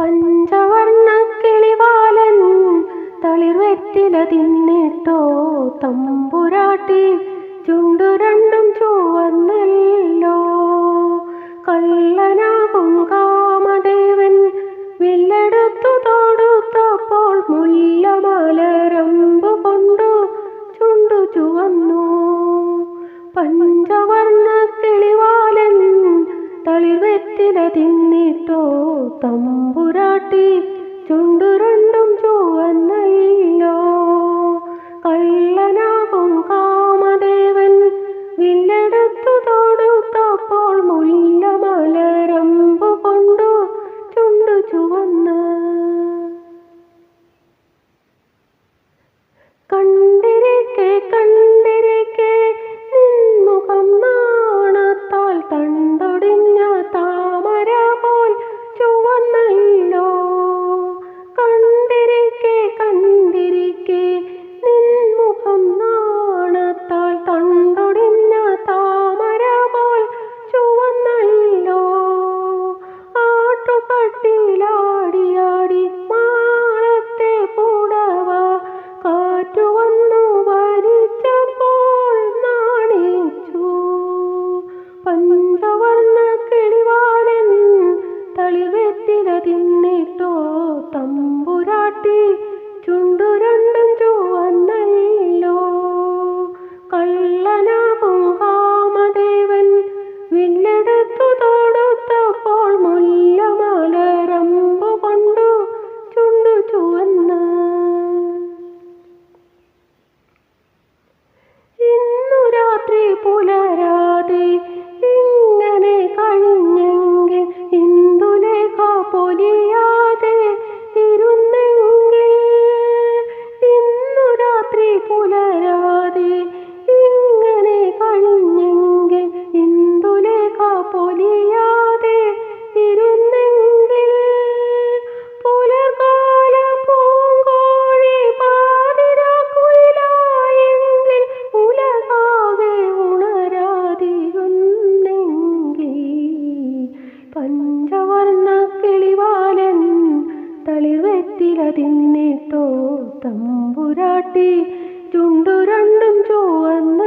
പഞ്ചവർണ കിളിവാലൻ തളിർവെറ്റില തിന്നിട്ടോ തമ്പുരാട്ടി ചുണ്ടു രണ്ടും ചുവന്നല്ലോ. കള്ളനാകും കാമദേവൻ വില്ലെടുത്തു തൊടുത്തപ്പോൾ മുല്ലമലരമ്പു കൊണ്ടു ചുണ്ടു ചുവന്നു. പഞ്ചവർണ തിന്നിട്ടോ തമ്പുരാട്ടി ചുണ്ടു തമ്പുരാട്ടി പൊലിയാതെ ഇരുന്നെങ്കിൽ പുലർകാല പൂങ്കോഴി പാതിരാക്കുയിലായെങ്കിൽ ഉലകാകെ ഉണരാതിരുന്നെങ്കിൽ പഞ്ചവർണ കിളിവാലൻ തളിർവെറ്റില തിന്നിട്ടോ തമ്പുരാട്ടി ചുണ്ടു രണ്ടും ചുവന്ന